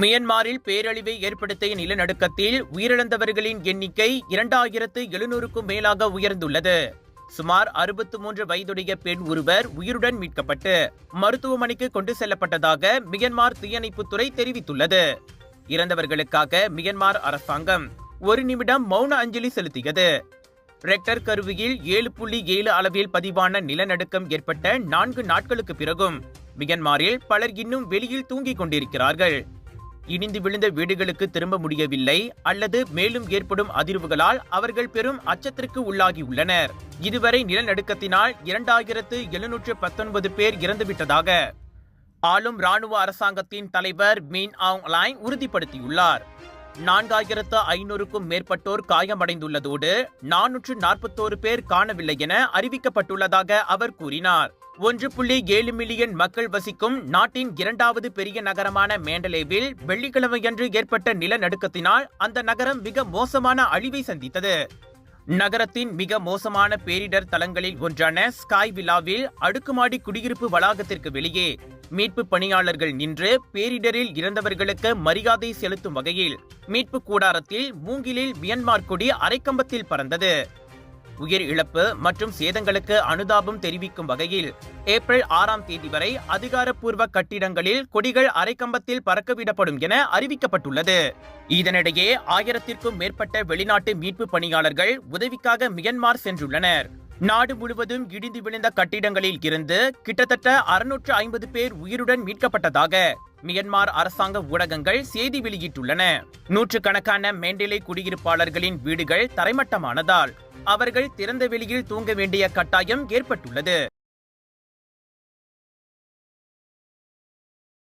மியன்மாரில் பேரழிவை ஏற்படுத்திய நிலநடுக்கத்தில் உயிரிழந்தவர்களின் எண்ணிக்கை இரண்டாயிரத்து எழுநூறுக்கும் மேலாக உயர்ந்துள்ளது. சுமார் அறுபத்து மூன்று வயதுடைய பெண் ஒருவர் உயிருடன் மீட்கப்பட்டு மருத்துவமனைக்கு கொண்டு செல்லப்பட்டதாக மியன்மார் தீயணைப்புத்துறை தெரிவித்துள்ளது. இறந்தவர்களுக்காக மியன்மார் அரசாங்கம் ஒரு நிமிடம் மௌன அஞ்சலி செலுத்தியது. ரெக்டர் கருவியில் ஏழு புள்ளி ஏழு அளவில் பதிவான நிலநடுக்கம் ஏற்பட்ட நான்கு நாட்களுக்கு பிறகும் மியன்மாரில் பலர் இன்னும் வெளியில் தூங்கிக் கொண்டிருக்கிறார்கள். இடிந்து விழுந்த வீடுகளுக்கு திரும்ப முடியவில்லை அல்லது மேலும் ஏற்படும் அதிர்வுகளால் அவர்கள் பெரும் அச்சத்திற்கு உள்ளாகியுள்ளனர் இதுவரை நிலநடுக்கத்தினால் இரண்டாயிரத்து எழுநூற்று பத்தொன்பது பேர் இறந்துவிட்டதாக ஆளும் ராணுவ அரசாங்கத்தின் தலைவர் மீன் ஆங் லாய் உறுதிப்படுத்தியுள்ளார். நான்காயிரத்து ஐநூறுக்கும் மேற்பட்டோர் காயமடைந்துள்ளதோடு நானூற்று நாற்பத்தோரு பேர் காணவில்லை என அறிவிக்கப்பட்டுள்ளதாக அவர் கூறினார். ஒன்று புள்ளி ஏழு மில்லியன் மக்கள் வசிக்கும் நாட்டின் இரண்டாவது பெரிய நகரமான மேண்டலேவில் வெள்ளிக்கிழமையன்று ஏற்பட்ட நிலநடுக்கத்தினால் அந்த நகரம் மிக மோசமான அழிவை சந்தித்தது. நகரத்தின் மிக மோசமான பேரிடர் தலங்களில் ஒன்றான ஸ்காய் விழாவில் அடுக்குமாடி குடியிருப்பு வளாகத்திற்கு வெளியே மீட்பு பணியாளர்கள் நின்று பேரிடரில் இறந்தவர்களுக்கு மரியாதை செலுத்தும் வகையில் மீட்பு கூடாரத்தில் மூங்கிலில் மியன்மார் கொடி அரைக்கம்பத்தில் பறந்தது. உயிர் இழப்பு மற்றும் சேதங்களுக்கு அனுதாபம் தெரிவிக்கும் வகையில் ஏப்ரல் ஆறாம் தேதி வரை அதிகாரப்பூர்வ கட்டிடங்களில் கொடிகள் அரைக்கம்பத்தில் பறக்கவிடப்படும் என அறிவிக்கப்பட்டுள்ளது. இதனிடையே ஆயிரத்திற்கும் மேற்பட்ட வெளிநாட்டு மீட்பு பணியாளர்கள் உதவிக்காக மியன்மார் சென்றுள்ளனர். நாடு முழுவதும் இடிந்து விழுந்த கட்டிடங்களில் இருந்து கிட்டத்தட்ட அறுநூற்று ஐம்பது பேர் உயிருடன் மீட்கப்பட்டதாக மியன்மார் அரசாங்க ஊடகங்கள் செய்தி வெளியிட்டுள்ளன. நூற்றுக்கணக்கான மேண்டேலை குடியிருப்பாளர்களின் வீடுகள் தரைமட்டமானதால் அவர்கள் திறந்த வெளியில் தூங்க வேண்டிய கட்டாயம் ஏற்பட்டுள்ளது.